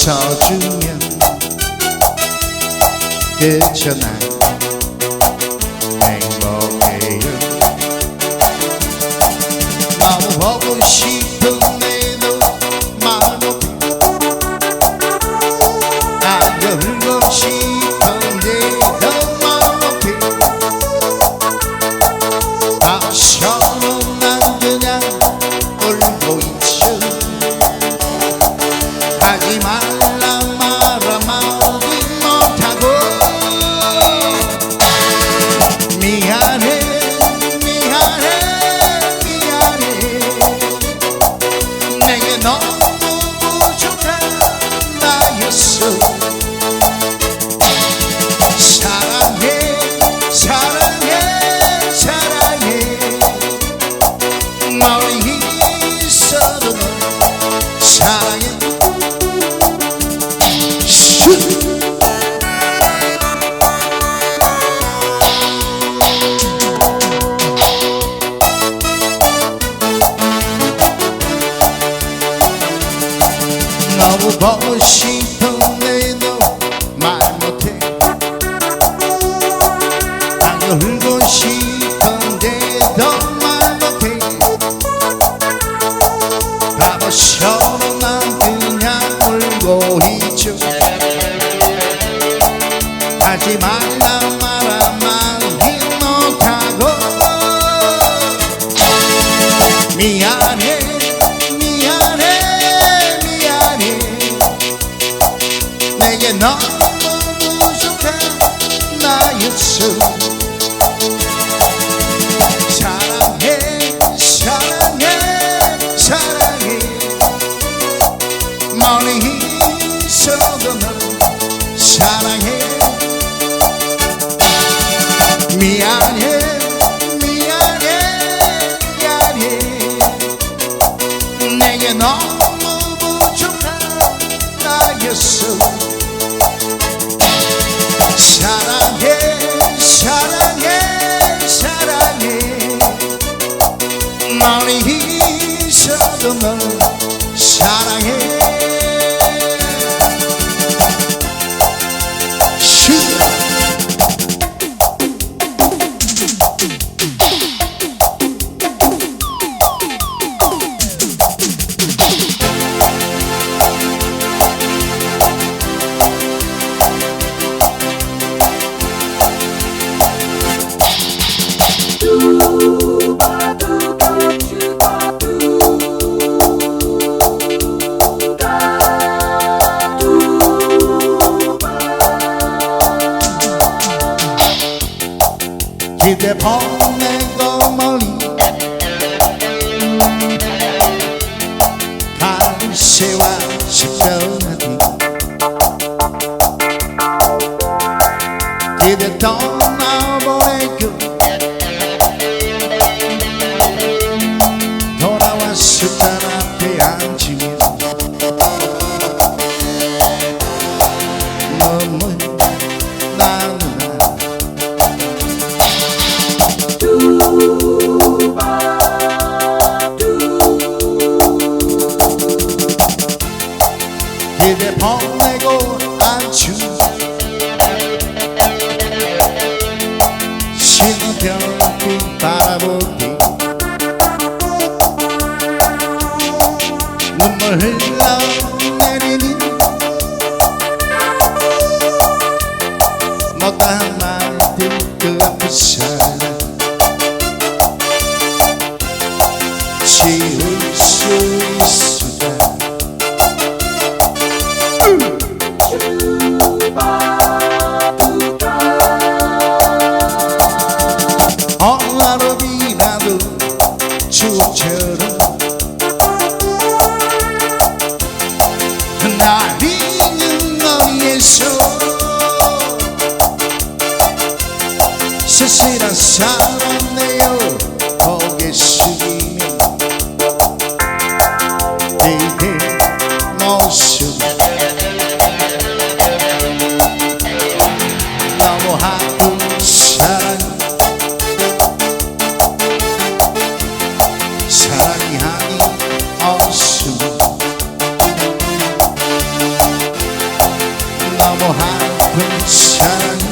서주면 그저 난 너무 보고 싶은데도 말 못해. 안고 싶은데도 말 못해. 바보셔 Miyane, miyane, miyane. Neye namusuken layıksın money is their. 집에 보내고 안주. 신병빛 바라보기 눈물 흘러내리니 못다한 말들 끝부셔 지울 수 있어. 얼마나 지나도 추억처럼 날 있는 너에서 사실한 사람 내요 고개 숙이며 내들 모습 너무 하고 When